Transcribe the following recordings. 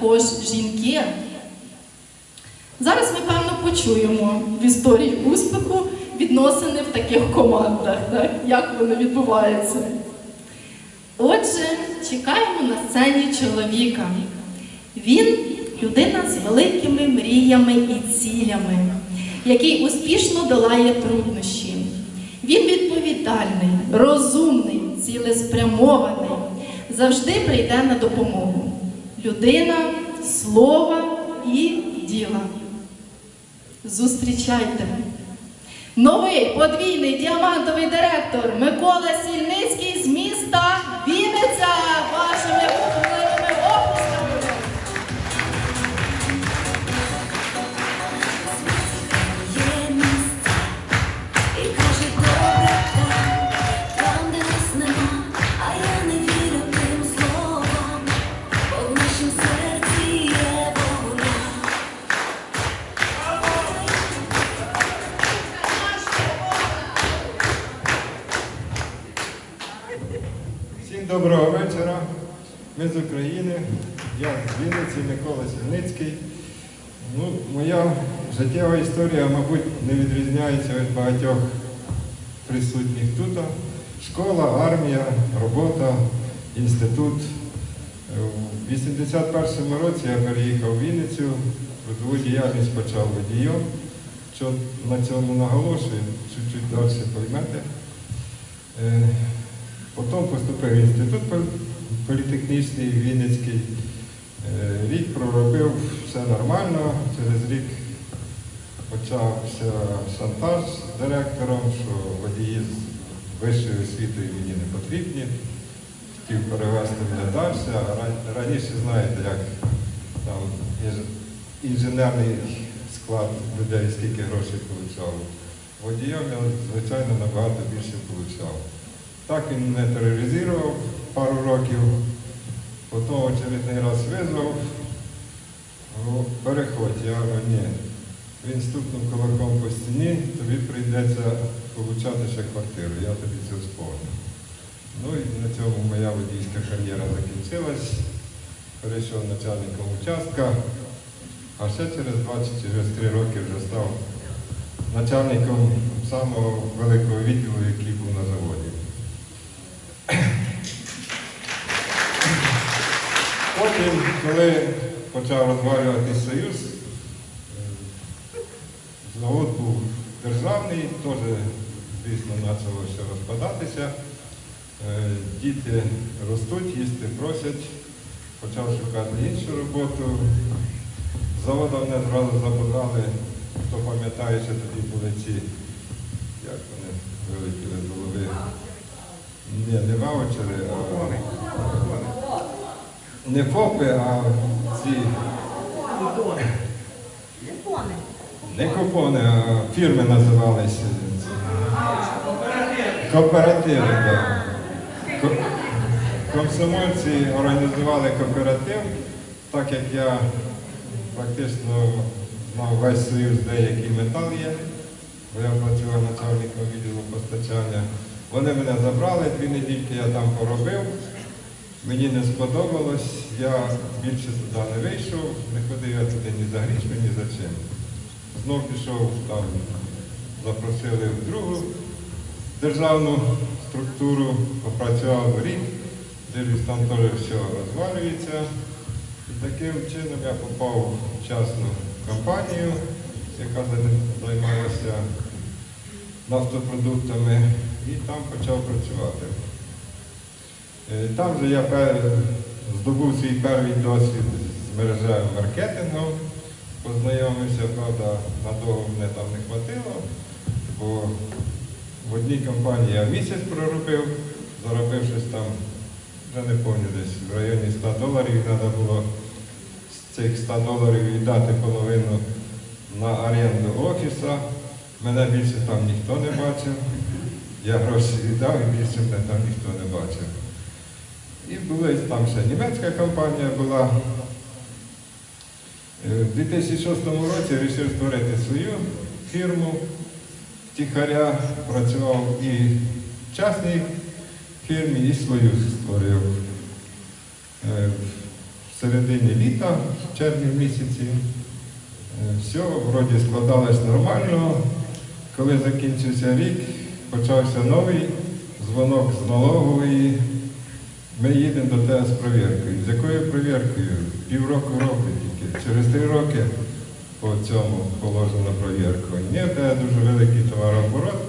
також жінки. Зараз ми, певно, почуємо в історії успіху відносини в таких командах, так? як вони відбуваються. Отже, чекаємо на сцені чоловіка. Він людина з великими мріями і цілями, який успішно долає труднощі. Він відповідальний, розумний, цілеспрямований, завжди прийде на допомогу. Людина слова і діла. Зустрічайте. Новий подвійний діамантовий директор Микола моя життєва історія, мабуть, не відрізняється від багатьох присутніх тут. Школа, армія, робота, інститут. У 81-му році я переїхав в Вінницю, трудову діяльність почав водієм. Що на цьому наголошую, чуть-чуть далі поймете. Е, Потім поступив в інститут політехнічний Вінницький. Е, Рік проробив все нормально. Через рік почався шантаж з директором, що водії з вищою освітою мені не потрібні. Хотів перевезти мене далі. А раніше знаєте, як там інженерний склад людей скільки грошей отримав. Водієм я, звичайно, набагато більше отримав. Так він мене тероризував пару років, потім очередний раз визвав, переходь. Я говорю, ні. Він стукнув кулаком по стіні, тобі прийдеться получати ще квартиру, я тобі це сповню. Ну і на цьому моя водійська кар'єра закінчилась. Перейшов начальником участка, а ще через 20 через 3 роки вже став начальником самого великого відділу, який був на заводі. Потім, коли почав розвалюватись Союз, е, завод був державний, теж, звісно, почало все розпадатися. Е, Діти ростуть, їсти просять, почав шукати іншу роботу. З заводу мене зразу забрали, хто пам'ятає, що тоді були ці, як вони вилетіли з голови. Ні, не ваучери, а не ФОПи, а ці не купони, а фірми називалися. Кооперативи, так. Ко- Комсомольці організували кооператив, так як я практично знав весь союз, де який метал є, бо я працював начальником відділу постачання. Вони мене забрали, дві недільки я там поробив. Мені не сподобалось, я більше туди не вийшов, не ходив я туди ні за грішми, ні за чим. Знов пішов там, запросили в другу державну структуру, попрацював рік, дивлюсь, там теж все розвалюється. І таким чином я попав в частну компанію, яка займалася нафтопродуктами, і там почав працювати. Е, Там же я здобув свій перший досвід з мережевим маркетингом, познайомився, правда, надовго мене там не хватило, бо в одній компанії я місяць проробив, заробив щось там, вже не пам'ятаю, десь в районі 100 доларів треба було з цих 100 доларів віддати половину на оренду офіса. Мене більше там ніхто не бачив. Я гроші віддав і більше мене там ніхто не бачив. І була там ще німецька компанія була. Е, В 2006 році вирішив створити свою фірму. Тихаря працював і в частній фірмі, і свою створив. Е, середині літа, в червні місяці. Е, Все, вроді складалось нормально. Коли закінчився рік, почався новий дзвонок з налогової. Ми їдемо до тебе з провіркою. З якою провіркою? Півроку року тільки. Через три роки по цьому положено провірку. Ні, в дуже великий товарооборот.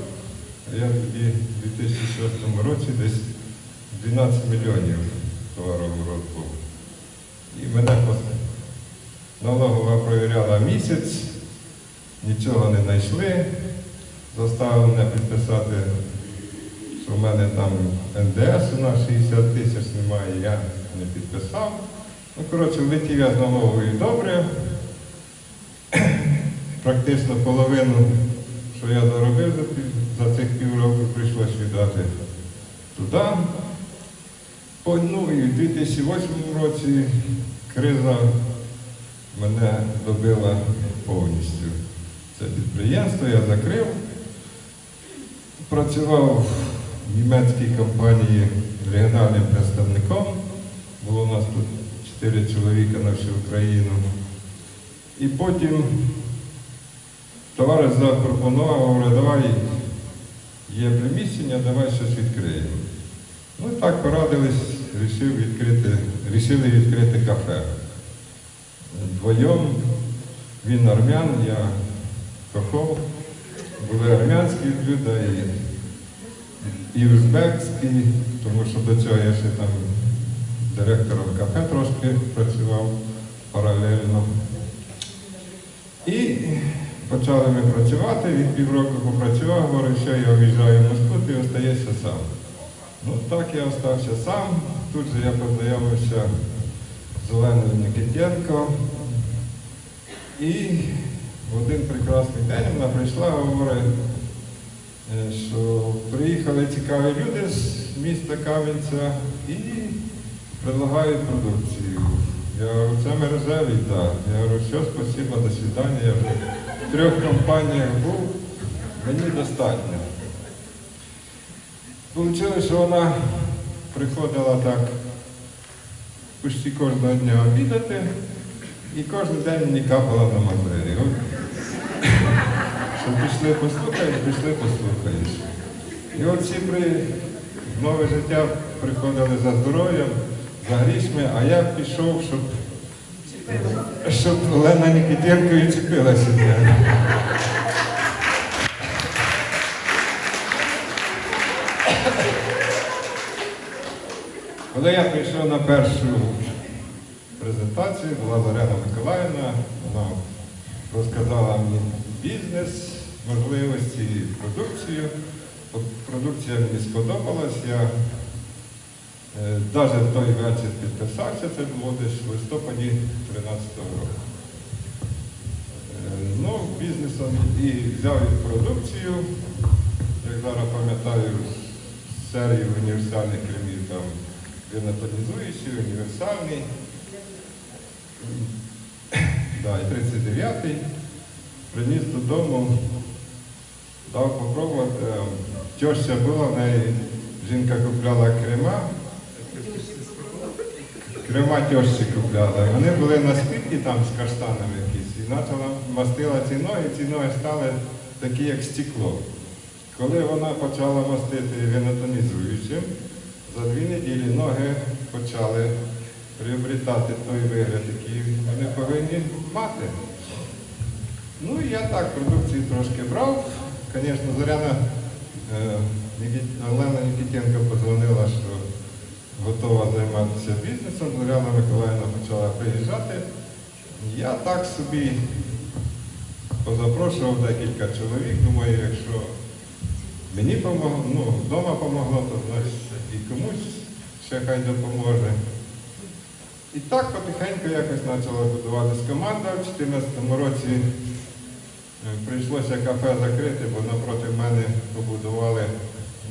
Я тоді в 2006 році десь 12 мільйонів товарооборот був. І мене налогова провіряла місяць, нічого не знайшли, заставили мене підписати, в мене там НДС на 60 тисяч немає, я не підписав. Ну, коротше, влетів я з налоговою добре. Практично половину, що я заробив за, за цих півроку, прийшлось віддати туди. Ну і в 2008 році криза мене добила повністю. Це підприємство я закрив. Працював німецькій компанії регіональним представником. Було у нас тут 4 чоловіка на всю Україну. І потім товариш запропонував, говорить, давай є приміщення, давай щось відкриємо. Ну і так порадились, рішив відкрити, рішили відкрити кафе. Вдвоєм він армян, я хохол. Були армянські блюда і, узбекські, тому що до цього я ще там директором кафе трошки працював паралельно. І почали ми працювати, він півроку попрацював, говорить, що я виїжджаю в Москву, ти остаєшся сам. Ну так я остався сам. Тут же я познайомився з Оленою Нікітенко. І в один прекрасний день вона прийшла, говорить, що приїхали цікаві люди з міста Кам'янця і предлагають продукцію. Я говорю, це мережевий, так. Я говорю, все, спасибо, до свидання. Я в трьох компаніях був, мені достатньо. Получилось, що вона приходила так почти кожного дня обідати і кожен день мені капала на мозги. Пішли послухаєш, пішли послухаєш. І от всі при нове життя приходили за здоров'ям, за грішми, а я пішов, щоб, щоб Олена Нікітенко і мене. Коли я прийшов на першу презентацію, була Зоряна Миколаївна, вона розказала мені бізнес, можливості, продукцію. Продукція мені сподобалась, я навіть в той вечір підписався, це було десь в листопаді 2013 року. Е, Ну, бізнесом і взяв продукцію, як зараз пам'ятаю, з серії універсальних кремів там вінотонізуючий, універсальний. Да, і 39-й. Приніс додому, дав попробувати. Тьоща була, в неї жінка купляла крема. Крема тьощі купляла. Вони були на спідці там з каштанами якісь. І почала мастила ці ноги, ці ноги стали такі, як стекло. Коли вона почала мастити вінотонізуючим, за дві неділі ноги почали приобретати той вигляд, який вони повинні мати. Ну і я так продукцію трошки брав. Звісно, Зоряна е, Олена Нікітенко подзвонила, що готова займатися бізнесом. Зоряна Миколаївна почала приїжджати. Я так собі позапрошував декілька чоловік. Думаю, якщо мені помогло, ну, вдома помогло, то значить і комусь ще хай допоможе. І так потихеньку якось почала будуватись команда. В 2014 році прийшлося кафе закрити, бо напроти мене побудували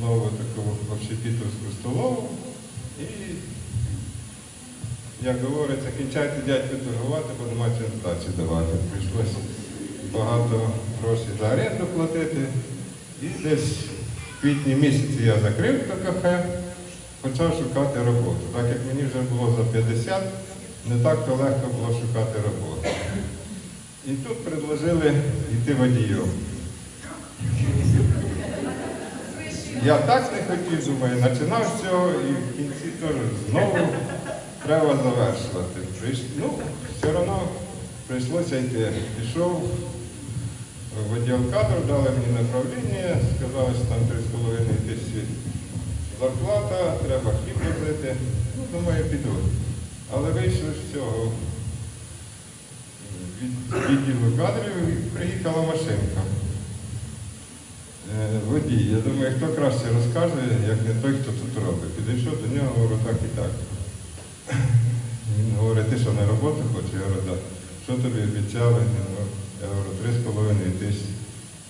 нову таку общепітовську столову. І, як говориться, кінчайте дядьку торгувати, бо нема чим здачі давати. Прийшлося багато грошей за оренду платити. І десь в квітні місяці я закрив то кафе, почав шукати роботу. Так як мені вже було за 50, не так-то легко було шукати роботу. І тут предложили йти водієм. Я так не хотів, думаю, починав з цього і в кінці теж знову треба завершувати. Ну, все одно прийшлося йти. Пішов в кадрів, дали мені направлення, сказали, що там 3,5 тисячі зарплата, треба хліб возити. Ну, думаю, піду. Але вийшли з цього від відділу кадрів приїхала машинка. Е, Водій, я думаю, хто краще розкаже, як не той, хто тут робить. Підійшов до нього, говорю, так і так. Він говорить, ти що на роботу хочеш? Я говорю, так. Що тобі обіцяли? Я говорю, три з половиною тисячі.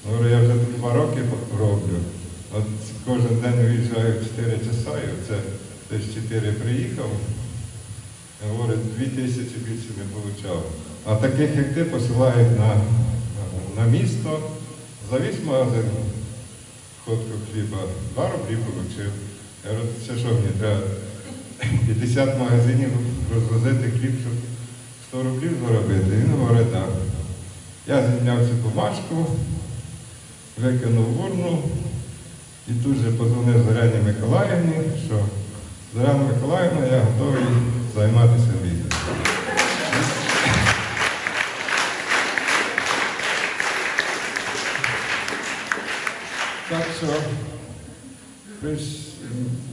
Говорю, я вже тут два роки роблю. От кожен день виїжджаю 4 часа, і оце десь 4 приїхав. Говорить, дві тисячі більше не отримав. А таких, як ти, посилають на, на місто, завіз магазин, ходку хліба, два рублі отримав. Я говорю, це що мені треба 50 магазинів розвозити хліб, щоб 100 рублів заробити. Він говорить, так. Я зняв цю бумажку, викинув в урну і тут же позвонив Зоряні Миколаївні, що Зоряна Миколаївна, я готовий займатися бізнесом.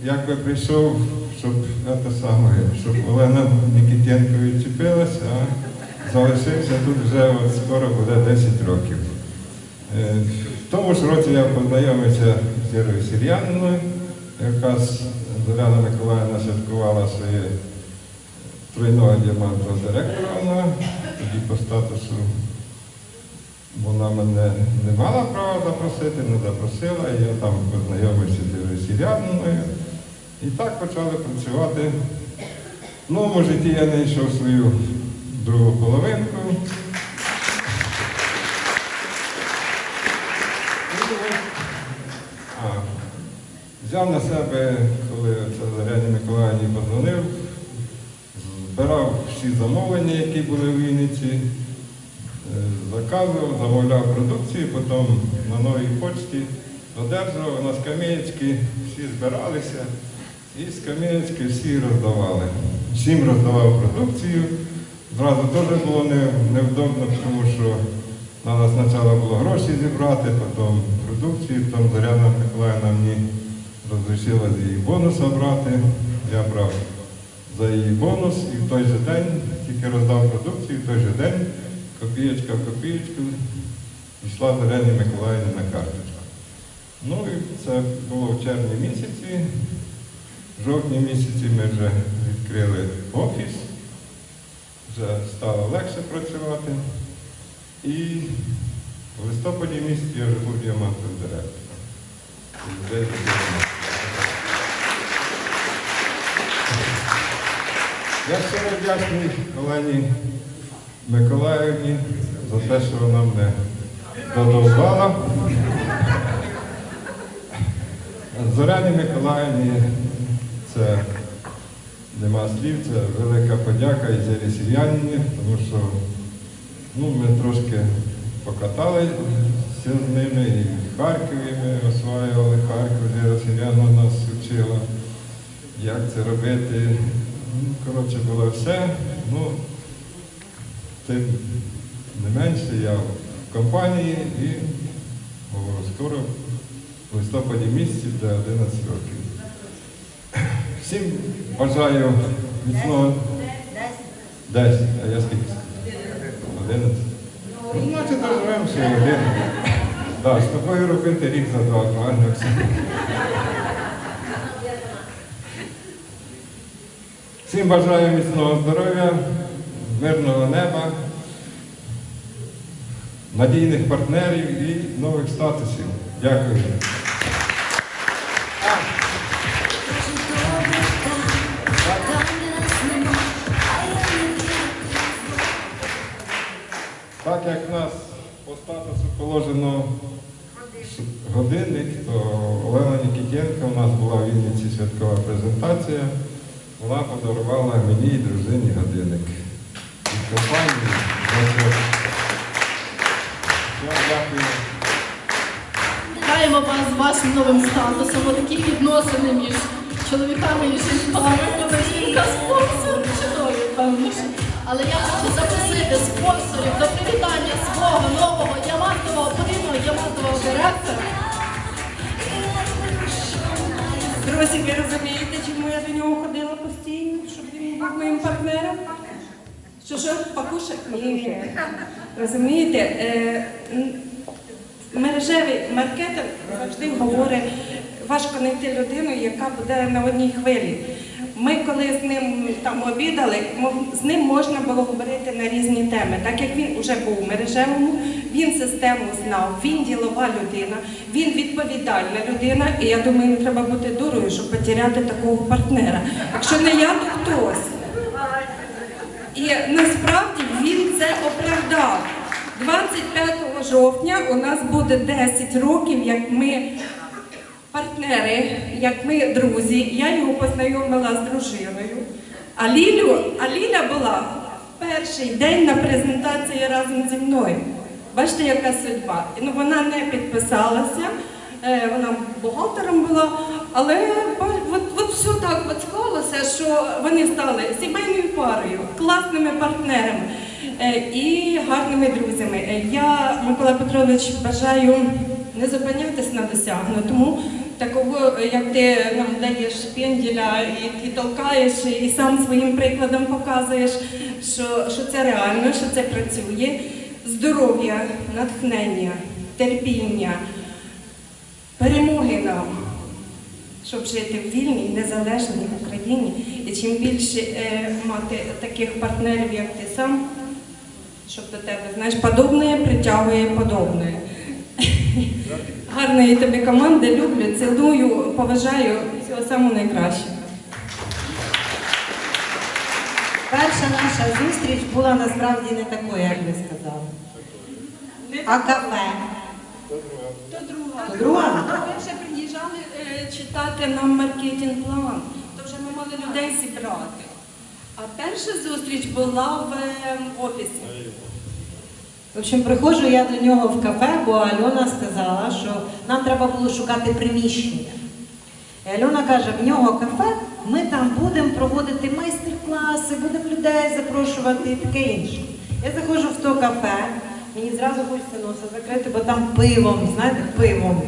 Якби прийшов, щоб це саме, щоб Олена Нікітенко відчепилася, а залишився тут вже от скоро буде 10 років. Е, В тому ж році я познайомився з Ірою Сір'яниною, яка з Зоряна Миколаївна святкувала своє тройного діамантового директора. Вона тоді по статусу вона мене не мала права запросити, не запросила, і я там познайомився з Ірою І так почали працювати. В новому житті я знайшов свою другу половинку. Взяв на себе, коли Заряні Миколаївні подзвонив, збирав всі замовлення, які були в Вінниці, заказував, замовляв продукцію, потім на новій почті одержував, на скам'ячки всі збиралися і скам'ячки всі роздавали. Всім роздавав продукцію. Зразу теж було невдобно, тому що треба спочатку було гроші зібрати, потім продукцію, потім Зоряна Миколаївна мені розрішила з її бонуса брати. Я брав за її бонус і в той же день тільки роздав продукцію, в той же день копієчка в копієчку йшла Зоряні Миколаївні на карточку. Ну і це було в червні місяці. В жовтні місяці ми вже відкрили офіс, вже стало легше працювати. І в листопаді місяці я вже був діамантовим директором. Я щиро вдячний Олені Миколаївні за те, що вона мене додовбала. Зоряні Миколаївні це нема слів, це велика подяка і Зері Сір'янині, тому що ну, ми трошки покаталися з ними, і в Харкові ми осваювали Харків, Зіра Сір'яна нас вчила, як це робити. Ну, коротше, було все. Ну, тим не менше я в компанії і говорю, скоро в листопаді місяці буде 11 років. Всім бажаю міцного 10, а я скільки? 11. Ну, значить, доживемо ще один. Так, з тобою робити рік за два, правильно все. Всім бажаю міцного здоров'я, мирного неба, надійних партнерів і нових статусів. Дякую. Так як нас по статусу положено годинник, то Олена Нікітєнко у нас була в Вінниці святкова презентація. вона подарувала мені і дружині годинник. Компанії. Вітаємо вас з вашим новим статусом. Отакі відносини між чоловіками і жінками. Жінка спонсор, чудові, певно. Але я хочу запросити спонсорів до привітання свого нового діамантового подвійного діамантового директора. Друзі, ви розумієте, чому я до нього ходила постійно, щоб він був моїм партнером? Що що, пакушек? Ні. Розумієте, е, мережевий маркетинг завжди говорить, важко знайти людину, яка буде на одній хвилі. Ми, коли з ним там обідали, з ним можна було говорити на різні теми. Так як він вже був мережевому, він систему знав, він ділова людина, він відповідальна людина. І я думаю, треба бути дурою, щоб потеряти такого партнера. Якщо не я, то хтось. І насправді він це оправдав. 25 жовтня у нас буде 10 років, як ми партнери, як ми друзі. Я його познайомила з дружиною. А Лілю, а Ліля була перший день на презентації разом зі мною. Бачите, яка судьба. Ну, вона не підписалася, е, вона бухгалтером була, але все так от склалося, що вони стали сімейною парою, класними партнерами е, і гарними друзями. Е, Я, Микола Петрович, бажаю не зупинятись на досягнутому. Такого, е, як ти нам даєш пенділя і, і толкаєш, і сам своїм прикладом показуєш, що, що це реально, що це працює. Здоров'я, натхнення, терпіння, перемоги нам, щоб жити в вільній, незалежній Україні. І чим більше е, мати таких партнерів, як ти сам, щоб до тебе, знаєш, подобне притягує подобне. Гарної тобі команди, люблю, цілую, поважаю, всього самого найкращого. Перша наша зустріч була насправді не такою, як ви сказали. А кафе? То друга. То друга? Ви вже приїжджали е, читати нам маркетинг-план, то вже ми мали людей зібрати. А перша зустріч була в е, офісі. В общем, приходжу я до нього в кафе, бо Альона сказала, що нам треба було шукати приміщення. І Альона каже, в нього кафе, ми там будемо проводити майстер-класи, будемо людей запрошувати і таке інше. Я заходжу в то кафе, мені зразу хочеться носа закрити, бо там пивом, знаєте, пивом.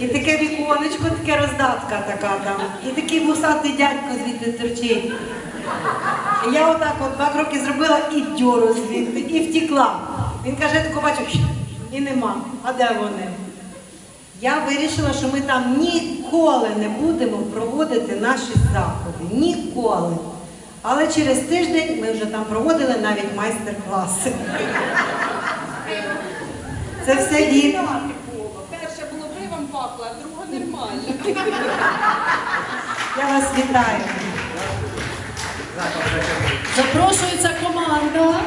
І таке віконечко, таке роздатка така там. І такий вусатий дядько звідти торчить. І я отак от два кроки зробила і дьору звідти, і втікла. Він каже, я тако бачу, і нема. А де вони? Я вирішила, що ми там ніколи не будемо проводити наші заходи. Ніколи. Але через тиждень ми вже там проводили навіть майстер-класи. Це все від. Перше було пивом а друге нормально. Я вас вітаю. Запрошується команда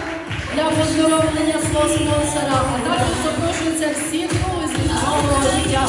для поздоровлення свого спонсора, а також запрошуються всі друзі нового життя.